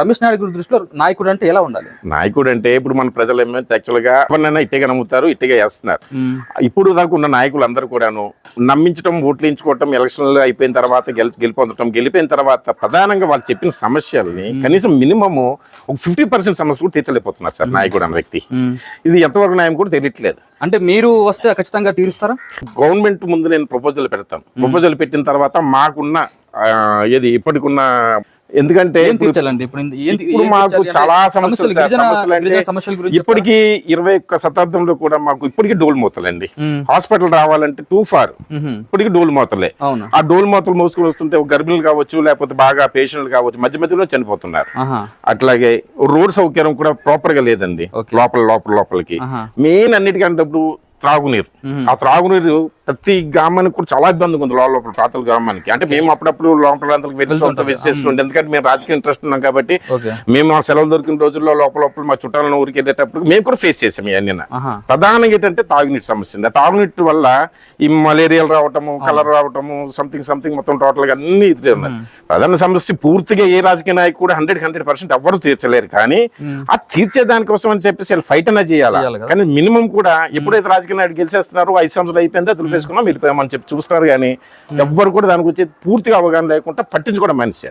రమేష్ నాయుడు గారి దృష్టిలో నాయకుడు అంటే ఎలా ఉండాలి? నాయకుడు అంటే ఇప్పుడు మన ప్రజలు ఏమో యాక్చువల్గా ఎవరినైనా ఇట్టగా నమ్ముతారు ఇట్టగా వేస్తున్నారు ఇప్పుడు దాకా ఉన్న నాయకులు అందరూ కూడాను నమ్మించడం ఓట్లు వేయించుకోవటం ఎలక్షన్లు అయిపోయిన తర్వాత గెలి గెలుపొందటం గెలిపోయిన తర్వాత ప్రధానంగా వాళ్ళు చెప్పిన సమస్యల్ని కనీసం మినిమము ఒక ఫిఫ్టీ పర్సెంట్ సమస్యలు కూడా తీర్చలేకపోతున్నారు సార్ నాయకుడు అన్న వ్యక్తి. ఇది ఎంతవరకు న్యాయం కూడా తెలియట్లేదు. అంటే మీరు వస్తే ఖచ్చితంగా తీరుస్తారా? గవర్నమెంట్ ముందు నేను ప్రపోజల్ పెడతాను. ప్రపోజల్ పెట్టిన తర్వాత మాకున్న ఏది ఇప్పటికున్న ఎందుకంటే ఇప్పుడు మాకు చాలా సమస్యలు సమస్యలు అంటే గురించి ఇప్పటికీ ఇరవై ఒక్క శతాబ్దంలో కూడా మాకు ఇప్పటికీ డోల్ మూతలండి. హాస్పిటల్ రావాలంటే టూ ఫార్. ఇప్పటికీ డోల్ మూతలే. ఆ డోల్ మూతలు మోసుకొని వస్తుంటే ఒక గర్భిణులు కావచ్చు లేకపోతే బాగా పేషెంట్లు కావచ్చు మధ్య మధ్యలో చనిపోతున్నారు. అట్లాగే రోడ్ సౌకర్యం కూడా ప్రాపర్గా లేదండి. లోపల లోపల లోపలికి. మెయిన్ అన్నిటికంటే త్రాగునీరు. ఆ త్రాగునీరు ప్రతి గ్రామానికి కూడా చాలా ఇబ్బందిగా ఉంది లోపల లోపల పాతల గ్రామానికి. అంటే మేము అప్పుడప్పుడు లోపల ప్రాంతాలకు సొంత విజిట్ చేస్తుండే ఎందుకంటే మేము రాజకీయ ఇంట్రెస్ట్ ఉన్నాం కాబట్టి మేము మా సెలవులు దొరికిన రోజుల్లో లోపల లోపల మా చుట్టాలను ఊరికి వెళ్ళేటప్పుడు మేము కూడా ఫేస్ చేసాం ఇవన్నీ ప్రధానంగా ఏంటంటే తాగునీటి సమస్య ఉంది. ఆ తాగునీటి వల్ల ఈ మలేరియాలు రావటము కలర్ రావటము సంథింగ్ సంథింగ్ మొత్తం టోటల్గా అన్ని ఇదే ఉన్నాయి. ప్రధాన సమస్య పూర్తిగా ఏ రాజకీయ నాయకుడు కూడా హండ్రెడ్ హండ్రెడ్ పర్సెంట్ ఎవరు తీర్చలేరు. కానీ ఆ తీర్చే దానికోసం అని చెప్పేసి వాళ్ళు ఫైట్ అన్నా చేయాలి. కానీ మినిమం కూడా ఎప్పుడైతే రాజకీయ నాయుడు గెలిచేస్తున్నారో ఐదు సంవత్సరాలు అయిపోయిందా దులిపేసుకున్నాం వెళ్ళిపోయామని చెప్పి చూస్తున్నారు. కానీ ఎవ్వరు కూడా దానికి వచ్చి పూర్తిగా అవగాహన లేకుండా పట్టించుకోవడం మనిషి